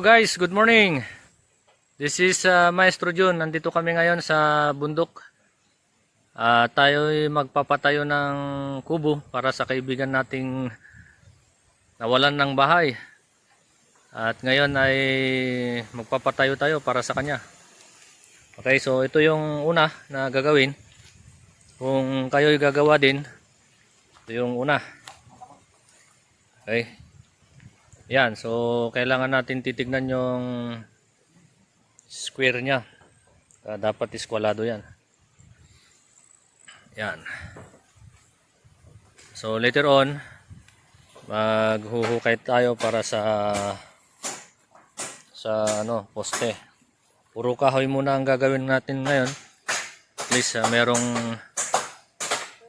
Guys, good morning. This is uh, Maestro Jun. Nandito kami ngayon sa bundok. Ah, tayo'y magpapatayo ng kubo para sa kaibigan nating nawalan ng bahay. At ngayon ay magpapatayo tayo para sa kanya. Okay, so ito yung una na gagawin. Kung kayo'y gagawa din, ito yung una. Okay. Yan, so kailangan natin titignan yung square niya. Ah, dapat iskwalado yan. Yan. So later on, maghuhukay tayo para sa sa ano, poste. Puro kahoy muna ang gagawin natin ngayon. At least ah, merong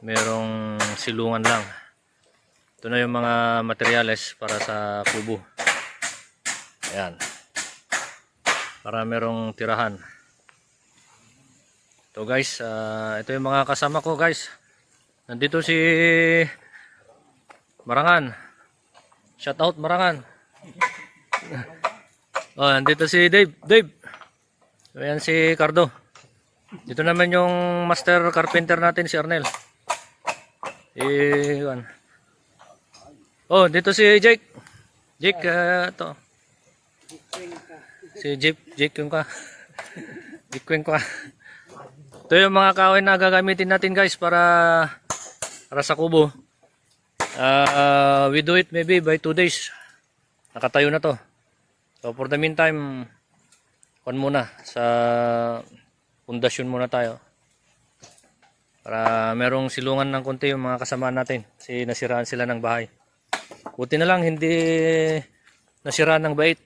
merong silungan lang. Ito na yung mga materyales para sa kubo. Ayan. Para merong tirahan. Ito guys, ah, ito yung mga kasama ko guys. Nandito si Marangan. Shout out Marangan. oh, nandito si Dave. Dave. Ayan si Cardo. Dito naman yung master carpenter natin si Arnel. Eh, yun. Oh, dito si Jake. Jake, uh, to. Si Jake, Jake yung ka. Jake yung ka. Ito yung mga kahoy na gagamitin natin guys para para sa kubo. Uh, we do it maybe by 2 days. Nakatayo na to. So for the meantime, kon muna sa pundasyon muna tayo. Para merong silungan ng konti yung mga kasama natin. Kasi nasiraan sila ng bahay. Buti na lang hindi nasira ng bait.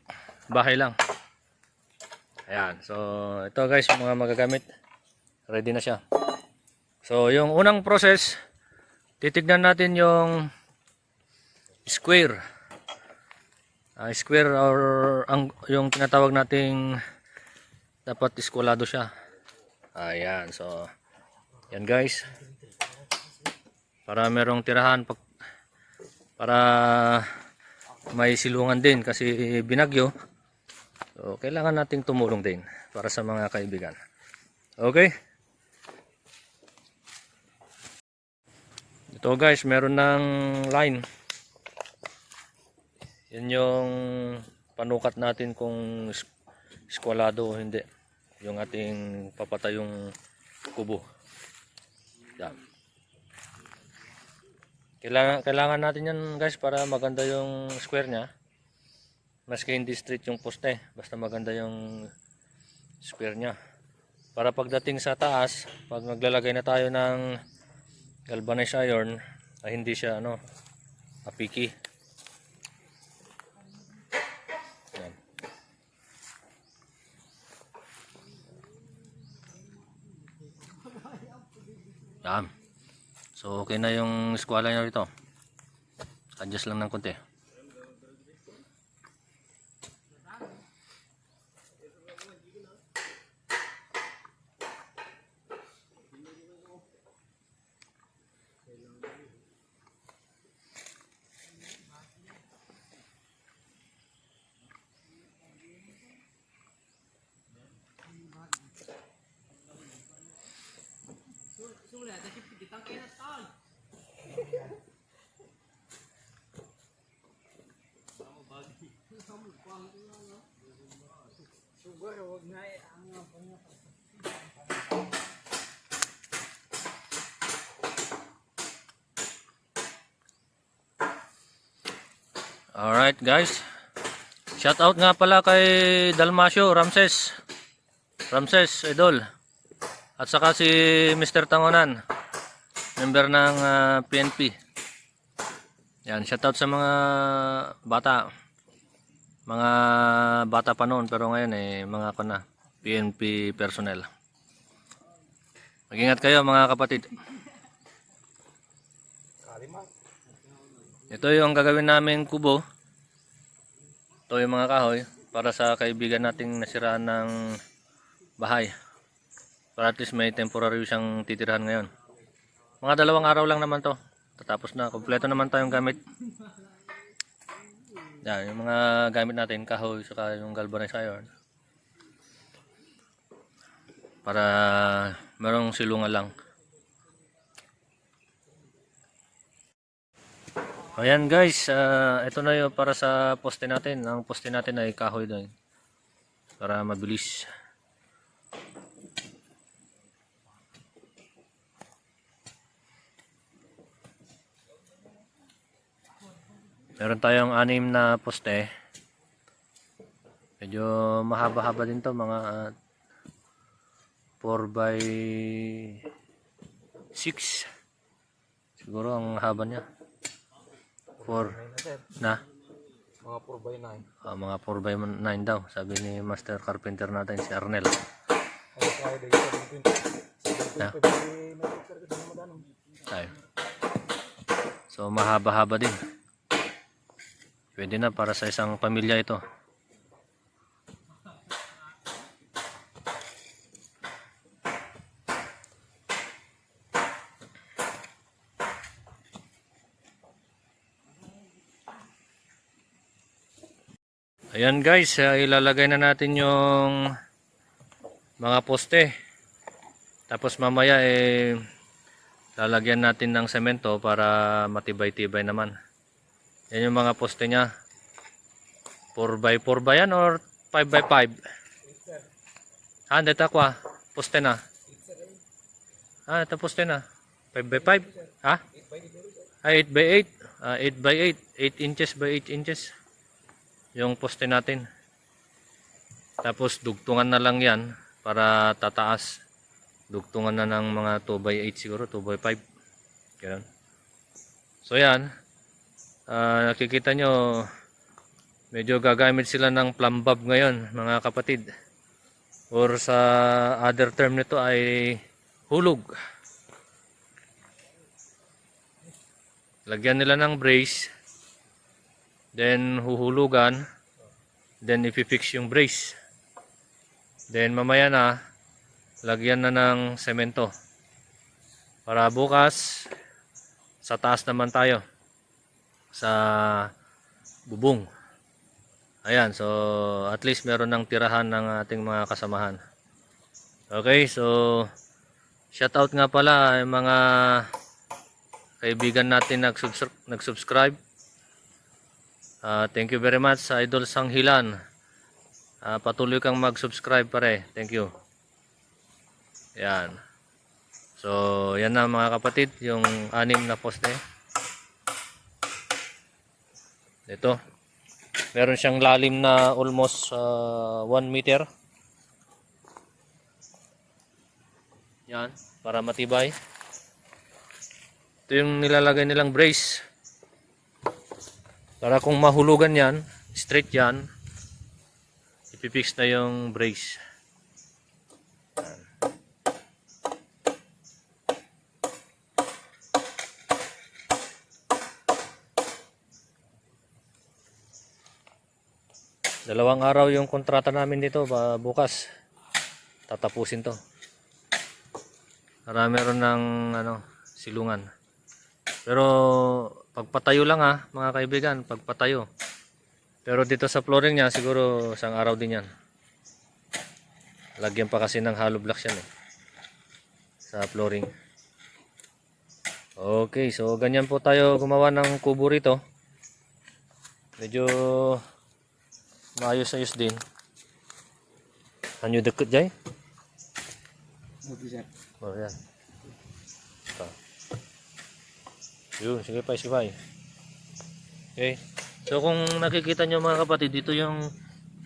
Bahay lang. Ayan. So, ito guys, mga magagamit. Ready na siya. So, yung unang process, titignan natin yung square. Ah, square or ang, yung tinatawag nating dapat iskulado siya. Ayan. So, yan guys. Para merong tirahan pag para may silungan din kasi binagyo. So kailangan nating tumulong din para sa mga kaibigan. Okay? Ito guys meron ng line. Yan yung panukat natin kung eskwalado o hindi. Yung ating papatayong kubo. Yan kailangan, kailangan natin yan guys para maganda yung square niya. Maski hindi straight yung poste. Basta maganda yung square niya. Para pagdating sa taas, pag maglalagay na tayo ng galvanized iron, ay hindi siya ano, mapiki. Yan. Yan. So okay na yung squala niya rito. Adjust lang ng konti. Alright guys. Shout out nga pala kay Dalmasio Ramses. Ramses Idol. At saka si Mr. Tangonan. Member ng ah, PNP. Yan, shout out sa mga bata. Mga bata pa noon pero ngayon eh mga ko na PNP personnel. Mag-ingat kayo mga kapatid. Ito yung gagawin namin kubo. Ito yung mga kahoy para sa kaibigan nating nasiraan ng bahay. Para at least may temporary siyang titirahan ngayon. Mga dalawang araw lang naman to. Tatapos na. Kompleto naman tayong gamit. Yan, yung mga gamit natin, kahoy, saka yung galvanized iron. Para merong silungan lang. Ayan guys, ah, ito na yung para sa poste natin. Ang poste natin ay kahoy din. Para mabilis. Meron tayong anim na poste. Medyo mahaba-haba din to mga ah, 4 by 6. Siguro ang haba niya. 4 na Mga 4 by 9. ah, mga 4 by 9 daw sabi ni Master Carpenter natin si Arnel. Ay, kaya dito sa 20. Na. 25 by 9 sir kasi naman. Tayo. So mahaba-haba din. Pwede na para sa isang pamilya ito. Ayan guys, ah, ilalagay na natin yung mga poste. Tapos mamaya eh lalagyan natin ng semento para matibay-tibay naman. Yan yung mga poste niya. 4x4 ba yan or 5x5? Ah, dito ako ah. Poste na. Ah, ito poste na. 5x5? Ha? Ah, 8x8. Ah, 8x8. 8 inches by 8 inches. Yung poste natin. Tapos dugtungan na lang yan para tataas. Dugtungan na ng mga 2x8 siguro, 2x5. Ganun. So yan. Ah, nakikita nyo, medyo gagamit sila ng plumbab ngayon, mga kapatid. Or sa other term nito ay hulog. Lagyan nila ng brace. Then huhulugan. Then ipifix yung brace. Then mamaya na, lagyan na ng semento. Para bukas, sa taas naman tayo. Sa bubong. Ayan, so at least meron ng tirahan ng ating mga kasamahan. Okay, so shout out nga pala yung mga kaibigan natin nagsubscribe. Ah, thank you very much sa Idol Sanghilan. Ah, patuloy kang mag-subscribe pare. Thank you. Yan. So, yan na mga kapatid, yung anim na poste. Ito. Meron siyang lalim na almost 1 meter. Yan, para matibay. Ito yung nilalagay nilang brace. Para kung mahulugan yan, straight yan, ipipix na yung brace. Dalawang araw yung kontrata namin dito bukas. Tatapusin to. Para meron ng ano, silungan. Pero pagpatayo lang ha, mga kaibigan, pagpatayo. Pero dito sa flooring niya, siguro isang araw din yan. Lagyan pa kasi ng hollow blocks yan eh. Sa flooring. Okay, so ganyan po tayo gumawa ng kubo rito. Medyo maayos-ayos din. Anyo deket jay? Oh, yan. Ito. Yun, sige pa, sige pa. Okay. So kung nakikita nyo mga kapatid, dito yung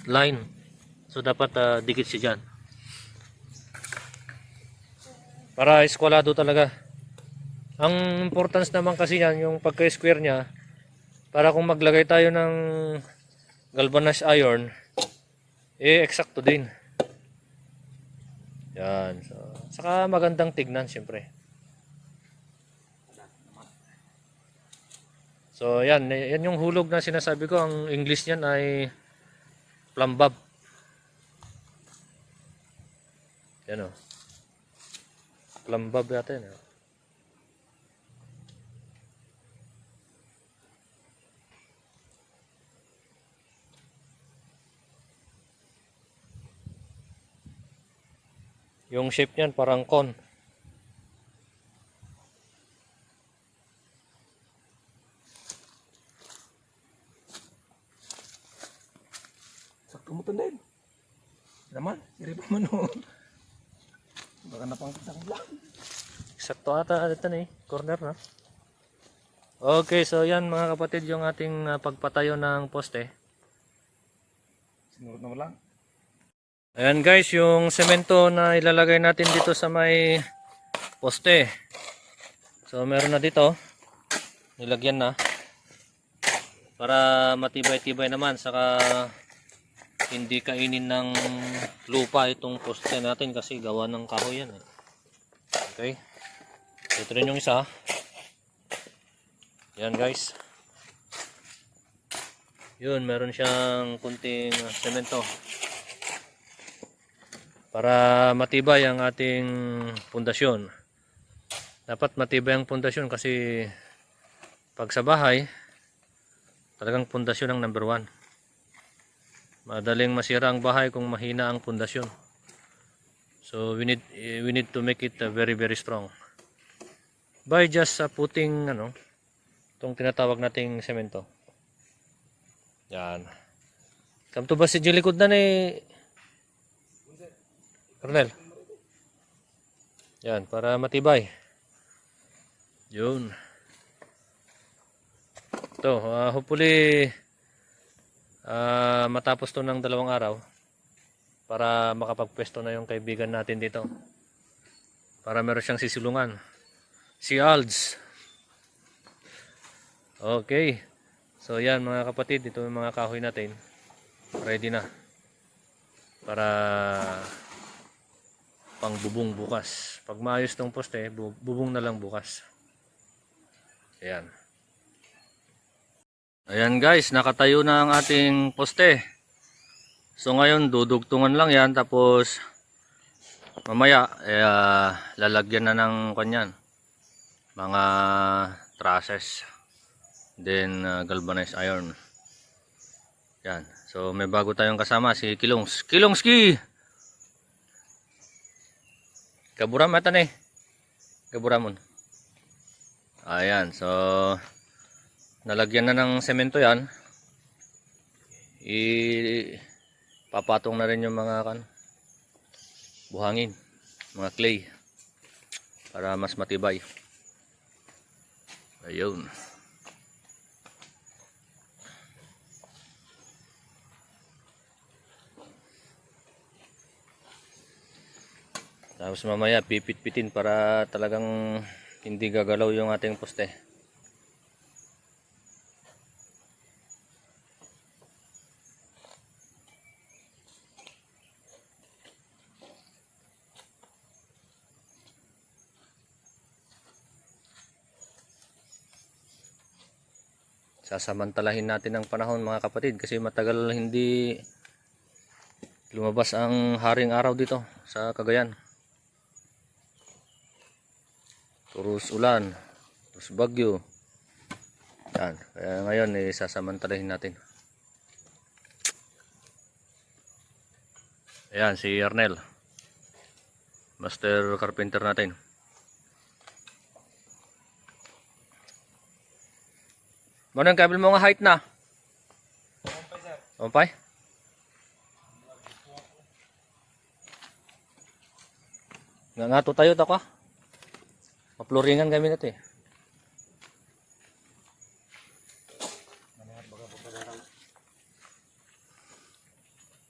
line. So dapat ah, dikit siya dyan. Para eskwalado talaga. Ang importance naman kasi yan, yung pagka-square niya, para kung maglagay tayo ng galvanized iron, eh eksakto din. Yan. So, saka magandang tignan siyempre. So yan, yan yung hulog na sinasabi ko. Ang English niyan ay plumbab. Yan o. Plumbab yata yan. oh. Yung shape niyan parang con. Sakto mo din. Naman, siri pa man oh. Baka napangkita ko lang. Sakto ata ito na eh. Corner na. Okay, so yan mga kapatid yung ating ah, pagpatayo ng poste. Sinurot na mo lang. Ayan guys, yung semento na ilalagay natin dito sa may poste. So meron na dito. Nilagyan na. Para matibay-tibay naman. Saka hindi kainin ng lupa itong poste natin kasi gawa ng kahoy yan. Eh. Okay. Ito rin yung isa. Yan guys. Yun, meron siyang kunting semento para matibay ang ating pundasyon. Dapat matibay ang pundasyon kasi pag sa bahay, talagang pundasyon ang number one. Madaling masira ang bahay kung mahina ang pundasyon. So we need we need to make it uh, very very strong. By just uh, putting ano, itong tinatawag nating semento. Yan. Kamto ba si Jilikod na ni Colonel. Yan, para matibay. Yun. Ito, ah, hopefully ah, matapos to ng dalawang araw para makapagpwesto na yung kaibigan natin dito. Para meron siyang sisilungan. Si Alds. Okay. So yan mga kapatid, ito yung mga kahoy natin. Ready na. Para pang bubong bukas. Pag maayos tong poste, bu- bubong na lang bukas. Ayan. Ayan guys, nakatayo na ang ating poste. So ngayon, dudugtungan lang yan. Tapos, mamaya, eh, ah, lalagyan na ng kanyan. Mga trusses. Then, ah, galvanized iron. Yan. So, may bago tayong kasama, si Kilongs. Kilongski! Kaburam ata ni. Kaburamon. Ayan, so nalagyan na ng semento 'yan. I papatong na rin yung mga kan buhangin, mga clay para mas matibay. Ayun. Tapos mamaya pipit-pitin para talagang hindi gagalaw yung ating poste. Sasamantalahin natin ang panahon mga kapatid kasi matagal hindi lumabas ang haring araw dito sa Cagayan. Turus ulan, turus bagyo. Yan. Kaya ngayon, eh, sasamantalahin natin. Ayan, si Arnel. Master carpenter natin. Ano ang kabil mo nga height na? Umpay? Nga nga to tayo ta ka. Mapluringan kami na to eh.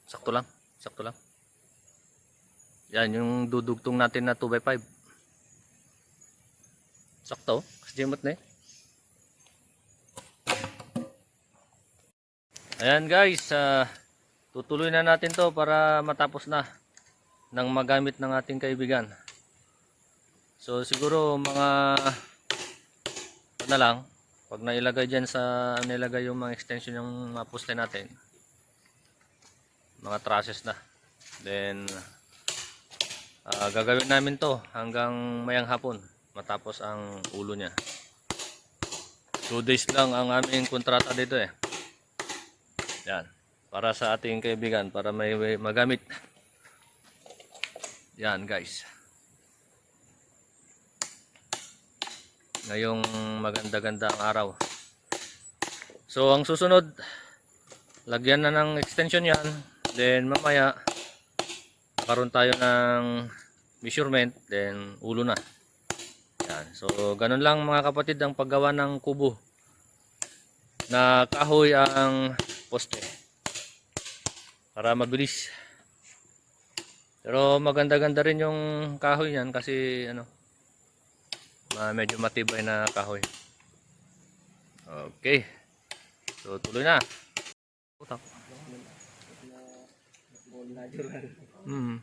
Sakto lang. Sakto lang. Yan yung dudugtong natin na 2x5. Sakto. Kasi jimot na eh. Ayan guys, ah, tutuloy na natin to para matapos na ng magamit ng ating kaibigan. So siguro mga ano na lang, pag nailagay dyan sa nilagay yung mga extension yung mga poste natin, mga trusses na. Then ah, gagawin namin to hanggang mayang hapon matapos ang ulo niya. 2 days lang ang aming kontrata dito eh. Yan. Para sa ating kaibigan, para may magamit. Yan guys. Ngayong maganda-ganda ang araw. So ang susunod, lagyan na ng extension yan. Then mamaya, karon tayo ng measurement. Then ulo na. Yan. So ganun lang mga kapatid ang paggawa ng kubo. Na kahoy ang poste. Para mabilis. Pero maganda-ganda rin yung kahoy niyan kasi ano, ma- medyo matibay na kahoy. Okay. So tuloy na. Utak. Hmm.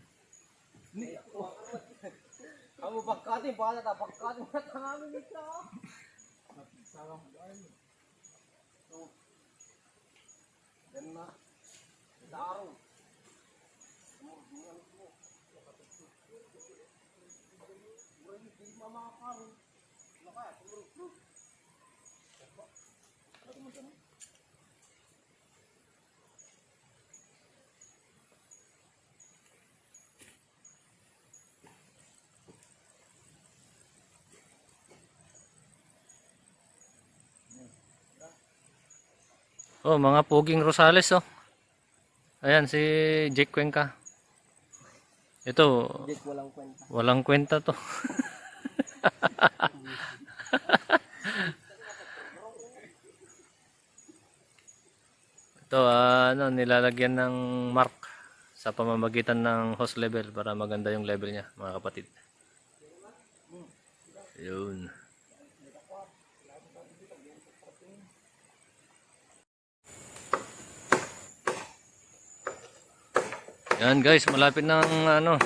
Kamu pagkati, bala ta pagkati mo tangamin ito. Yan na. Daro. Oh, mga puging Rosales oh. Ayan si Jake Cuenca. Ito, Dik walang kwenta. walang kwenta to. Ito, ah, ano, nilalagyan ng mark sa pamamagitan ng hose level para maganda yung level niya, mga kapatid. Yun. Yan guys, malapit ng ano,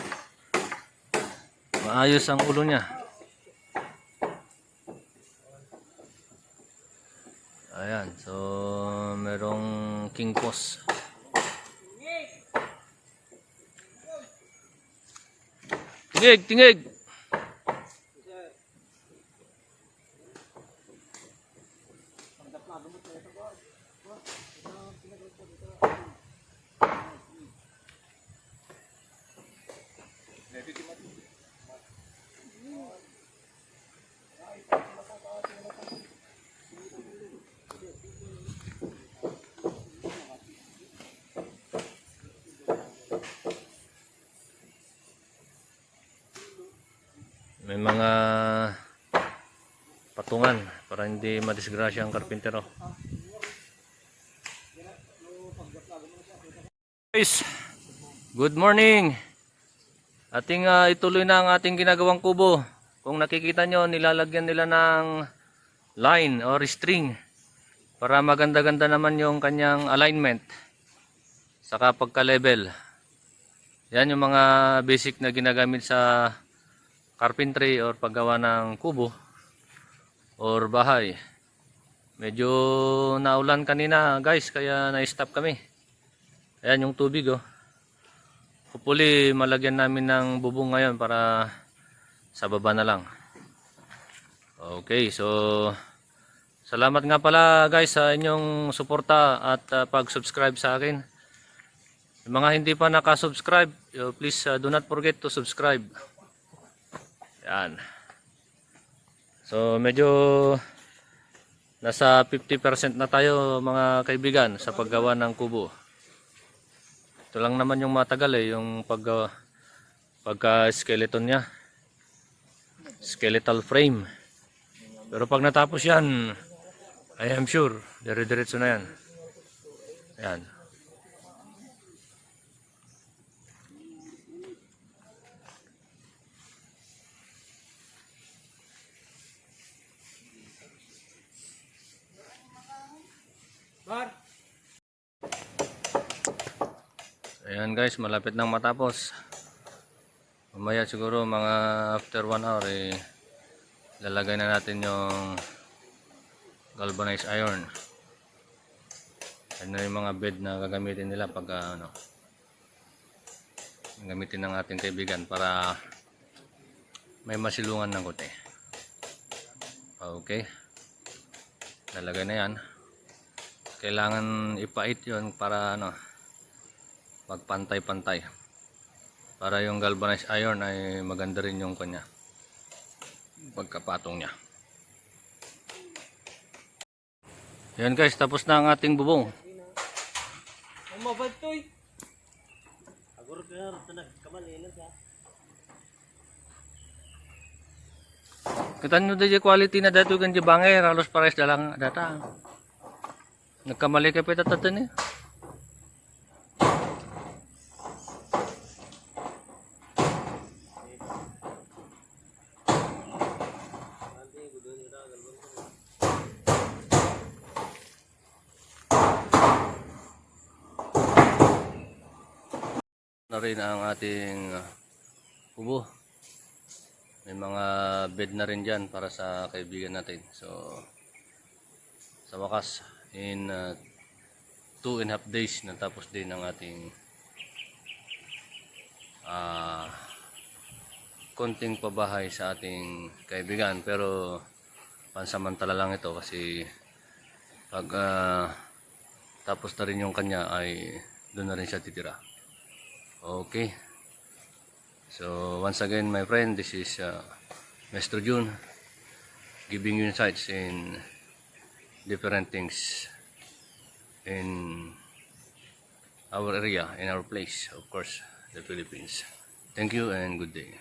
maayos ang ulo niya. Ayan, so merong king pos. Tingig, tingig. May mga patungan para hindi madisgrasya ang karpintero. Guys, good morning. Ating ah, ituloy na ang ating ginagawang kubo. Kung nakikita nyo, nilalagyan nila ng line or string para maganda-ganda naman yung kanyang alignment saka pagka-level. Yan yung mga basic na ginagamit sa carpentry or paggawa ng kubo or bahay. Medyo naulan kanina guys kaya na-stop kami. Ayan yung tubig oh. Hopefully malagyan namin ng bubong ngayon para sa baba na lang. Okay, so salamat nga pala guys sa inyong suporta at uh, pag-subscribe sa akin. Yung mga hindi pa nakasubscribe, uh, please uh, do not forget to subscribe. Yan. So medyo nasa 50% na tayo mga kaibigan sa paggawa ng kubo. Ito lang naman yung matagal eh, yung pag pagka skeleton niya. Skeletal frame. Pero pag natapos yan, I am sure, dire-diretso na yan. Yan. Ayan guys, malapit nang matapos. Mamaya siguro mga after 1 hour eh, lalagay na natin yung galvanized iron. Ano yung mga bed na gagamitin nila pag ah, ano, gamitin ng ating kaibigan para may masilungan ng kote. Okay. Lalagay na yan. Kailangan ipait yon para ano, magpantay-pantay. Para yung galvanized iron ay maganda rin yung kanya. Pagkapatong niya. Yan guys, tapos na ang ating bubong. Ang mabad to eh. Kita nyo di quality na dito kan di bangay, halos pares dalang data. Nagkamali ka pa tatatan eh. Rin ang ating uh, kubo. May mga bed na rin dyan para sa kaibigan natin. So, sa wakas, in uh, two and a half days, natapos din ang ating ah konting pabahay sa ating kaibigan. Pero, pansamantala lang ito kasi pag ah, tapos na rin yung kanya ay doon na rin siya titira. Okay. So once again my friend, this is uh, Mr. June giving you insights in different things in our area, in our place, of course, the Philippines. Thank you and good day.